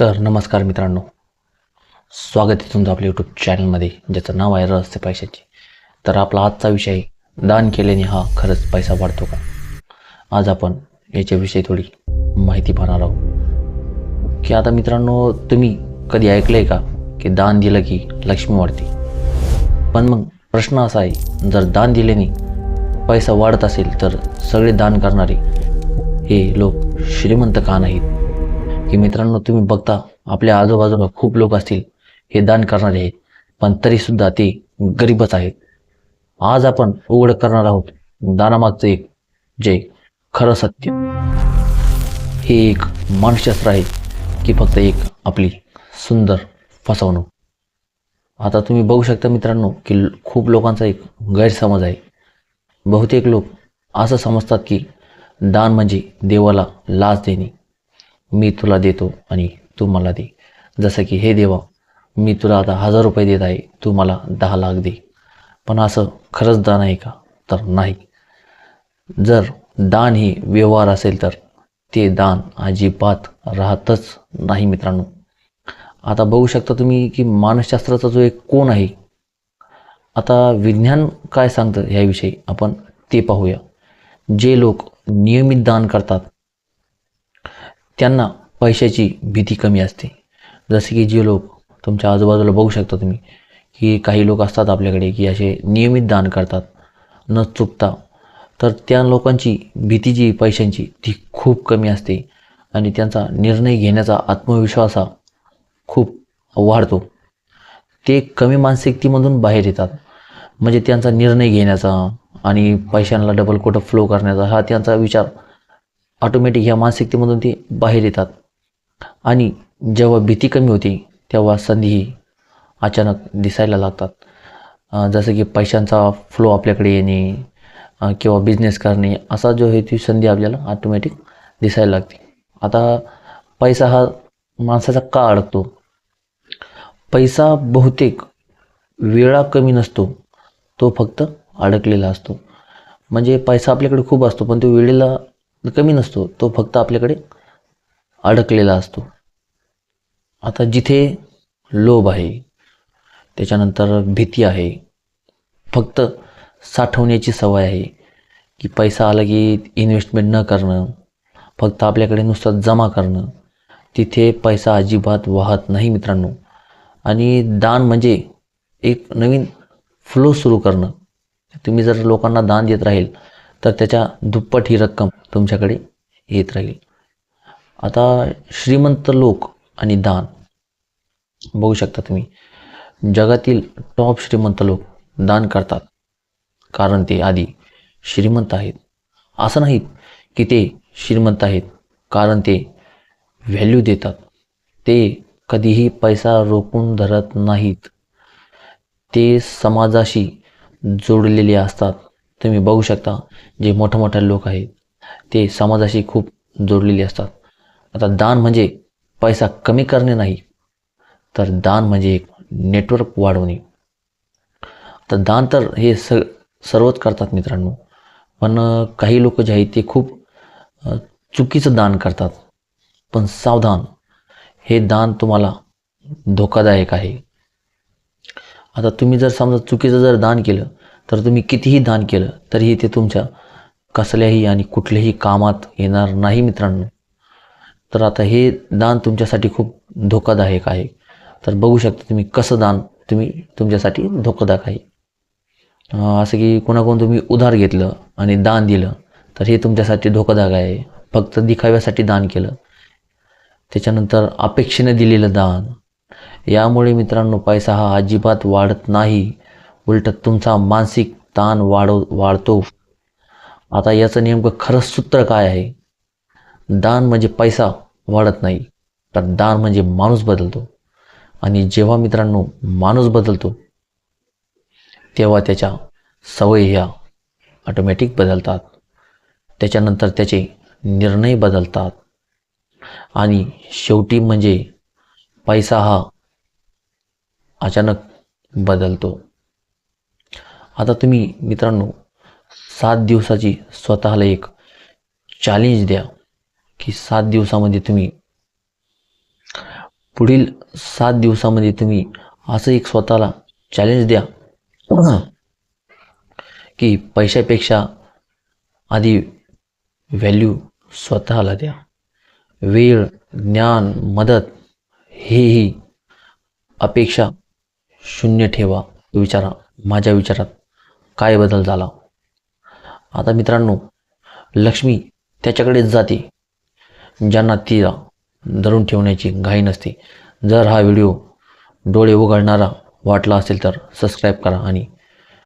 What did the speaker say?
तर नमस्कार मित्रांनो. स्वागत आहे तुमचं आपल्या यूट्यूब चॅनलमध्ये ज्याचं नाव आहे रहस्य पैशाची. तर आपला आजचा विषय आहे दान केल्याने हा खरंच पैसा वाढतो का? आज आपण याच्याविषयी थोडी माहिती पाहणार आहोत. की आता मित्रांनो तुम्ही कधी ऐकलं आहे का की दान दिलं की लक्ष्मी वाढते? पण मग प्रश्न असा आहे जर दान दिल्याने पैसा वाढत असेल तर सगळे दान करणारे हे लोक श्रीमंत का नाहीत? की मित्रांनो तुम्ही बघता आपल्या आजूबाजूला खूप लोक असतील हे दान करणारे आहेत पण तरीसुद्धा ते गरीबच आहेत. आज आपण उघड करणार आहोत दानामागचं एक जे खरं सत्य. हे एक मानसशास्त्र आहे की फक्त एक आपली सुंदर फसवणूक. आता तुम्ही बघू शकता मित्रांनो की खूप लोकांचा एक गैरसमज आहे. बहुतेक लोक असं समजतात की दान म्हणजे देवाला लाच देणे. मी तुला देतो आणि तू मला दे. जसं की हे देवा मी तुला आता हजार रुपये देत आहे. तू मला दहा लाख दे. पण असं खरंच दान आहे का? तर नाही. जर दान ही व्यवहार असेल तर ते दान अजिबात राहतच नाही मित्रांनो. आता बघू शकता तुम्ही की मानसशास्त्राचा जो एक कोण आहे आता विज्ञान काय सांगतं ह्याविषयी आपण ते पाहूया. जे लोक नियमित दान करतात त्यांना पैशाची भीती कमी असते. जसे की जे लोक तुमच्या आजूबाजूला बघू शकता तुम्ही की काही लोक असतात आपल्याकडे की असे नियमित दान करतात न चुकता. तर त्या लोकांची भीती जी पैशांची ती खूप कमी असते आणि त्यांचा निर्णय घेण्याचा आत्मविश्वास हा खूप वाढतो. ते कमी मानसिकतेमधून बाहेर येतात. म्हणजे त्यांचा निर्णय घेण्याचा आणि पैशांना डबल कोटं फ्लो करण्याचा हा त्यांचा विचार ऑटोमॅटिक ह्या मानसिकतेमधून ते बाहेर येतात. आणि जेव्हा भीती कमी होते तेव्हा संधीही अचानक दिसायला लागतात. जसं की पैशांचा फ्लो आपल्याकडे येणे किंवा बिझनेस करणे असा जो आहे ती संधी आपल्याला ऑटोमॅटिक दिसायला लागते. आता पैसा हा माणसाचा का अडकतो? पैसा बहुतेक वेळा कमी नसतो तो फक्त अडकलेला असतो. म्हणजे पैसा आपल्याकडे खूप असतो पण तो वेळेला कमी नसतो. तो फक्त आपल्याकडे अडकलेला असतो. आता जिथे लोभ आहे त्याच्यानंतर भीती आहे फक्त साठवण्याची सवय आहे की पैसा आला की इन्व्हेस्टमेंट न करणं फक्त आपल्याकडे नुसतं जमा करणं तिथे पैसा अजिबात वाहत नाही मित्रांनो. आणि दान म्हणजे एक नवीन फ्लो सुरू करणं. तुम्ही जर लोकांना दान देत राहील तर त्याच्या दुप्पट ही रक्कम तुमच्याकडे येत राहील. आता श्रीमंत लोक आणि दान. बघू शकता तुम्ही. जगातील टॉप श्रीमंत लोक दान करतात. कारण ते आधी श्रीमंत आहेत. असं नाहीत की ते श्रीमंत आहेत. कारण ते व्हॅल्यू देतात. ते कधीही पैसा रोखून धरत नाहीत. ते समाजाशी जोडलेले असतात. तुम्ही बघू शकता जे मोठमोठे लोक आहेत ते समाजाशी खूप जोडलेले असतात. आता दान म्हणजे पैसा कमी करणे नाही तर दान म्हणजे एक नेटवर्क वाढवणे. आता दान तर हे स सर्वच करतात मित्रांनो पण काही लोक जे आहेत ते खूप चुकीचं दान करतात. पण सावधान हे दान तुम्हाला धोकादायक आहे. आता तुम्ही जर समजा चुकीचं जर दान केलं तर तुम्ही कितीही दान केलं तरीही ते तुमच्या कसल्याही आणि कुठल्याही कामात येणार नाही मित्रांनो. तर आता हे दान तुमच्यासाठी खूप धोकादायक आहे. तर बघू शकता तुम्ही कसं दान तुम्ही तुमच्यासाठी धोकादायक आहे. असं की कोणाकडून तुम्ही उधार घेतलं आणि दान दिलं तर हे तुमच्यासाठी धोकादायक आहे. फक्त दिखाव्यासाठी दान केलं. त्याच्यानंतर अपेक्षेने दिलेलं दान. यामुळे मित्रांनो पैसा हा अजिबात वाढत नाही. उलट तुमचा मानसिक ताण वाढव वाढतो. आता याचं नेमकं खरं सूत्र काय आहे? दान म्हणजे पैसा वाढत नाही तर दान म्हणजे माणूस बदलतो. आणि जेव्हा मित्रांनो माणूस बदलतो तेव्हा त्याच्या सवयी ह्या ऑटोमॅटिक बदलतात. त्याच्यानंतर त्याचे निर्णय बदलतात. आणि शेवटी म्हणजे पैसा हा अचानक बदलतो. आता तुम्ही मित्रांनो सात दिवसाची स्वतःला एक चॅलेंज द्या की सात दिवसामध्ये तुम्ही पुढील सात दिवसामध्ये तुम्ही असं एक स्वतःला चॅलेंज द्या की पैशापेक्षा आधी व्हॅल्यू स्वतःला द्या. वेळ ज्ञान मदत हेही अपेक्षा शून्य ठेवा विचारा माझ्या विचारात. काय बदल झाला? आता मित्रांनो लक्ष्मी त्याच्याकडेच जाते ज्यांना तिला धरून ठेवण्याची घाई नसते. जर हा व्हिडिओ डोळे उघडणारा वाटला असेल तर सबस्क्राईब करा आणि